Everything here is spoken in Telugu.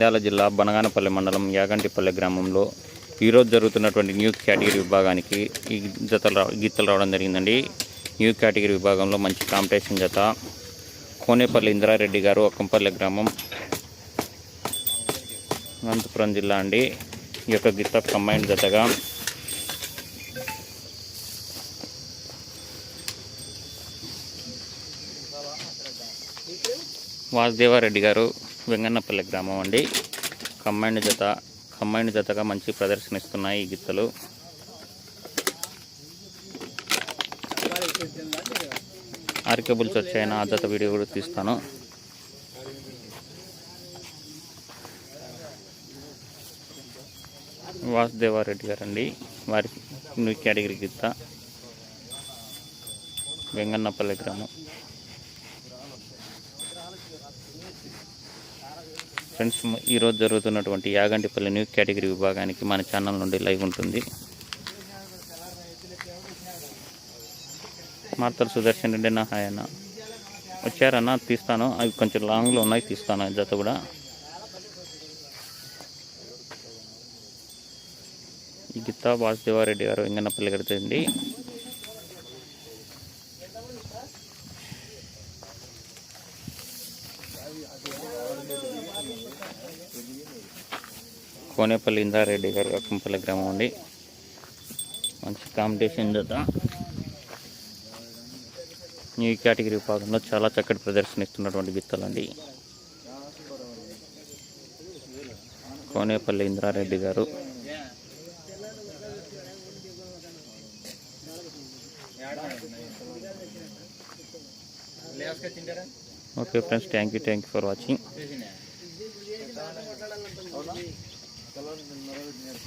నంద్యాల జిల్లా బనగానపల్లి మండలం యాగంటిపల్లి గ్రామంలో ఈరోజు జరుగుతున్నటువంటి న్యూ కేటగిరీ విభాగానికి ఈ జతలు రా గీతలు రావడం జరిగిందండి. న్యూ కేటగిరీ విభాగంలో మంచి కాంపిటీషన్ జత. కోనేపల్లి ఇంద్రారెడ్డి గారు అక్కంపల్లి గ్రామం అనంతపురం జిల్లా అండి. ఈ యొక్క గీత కంబైండ్ జతగా వాసుదేవారెడ్డి గారు వెంగన్నపల్లి గ్రామం అండి. కంబైండ్ జత కంబైండ్ జతగా మంచి ప్రదర్శన ఇస్తున్నాయి ఈ గిత్తలు. ఆర్కేబుల్స్ వచ్చాయన ఆ జత వీడియో కూడా తీస్తాను. వాసుదేవారెడ్డి గారండి. వారి న్యూ కేటగిరీ గిత్త. వెంగన్నపల్లి గ్రామం. ఫ్రెండ్స్ ఈరోజు జరుగుతున్నటువంటి యాగంటిపల్లి న్యూ కేటగిరీ విభాగానికి మన ఛానల్ నుండి లైవ్ ఉంటుంది. మార్తలు సుదర్శన్ రెడ్డి నా హాయ్ అన్న. తీస్తాను. అవి కొంచెం లాంగ్లో ఉన్నాయి తీస్తాను జత కూడా. ఈ గిత్తా వాసుదేవారెడ్డి గారు వెంగన్నపల్లి గడితండి కోనేపల్లి ఇందారెడ్డి గారు అక్కంపల్లి గ్రామం అండి. మంచి కాంపిటీషన్ జత. న్యూ కేటగిరీ విభాగంలో చాలా చక్కటి ప్రదర్శన ఇస్తున్నటువంటి గిత్తలండి. కోనేపల్లి ఇంద్రారెడ్డి గారు. Okay friends thank you thank you for watching. Kalan bunlara bir.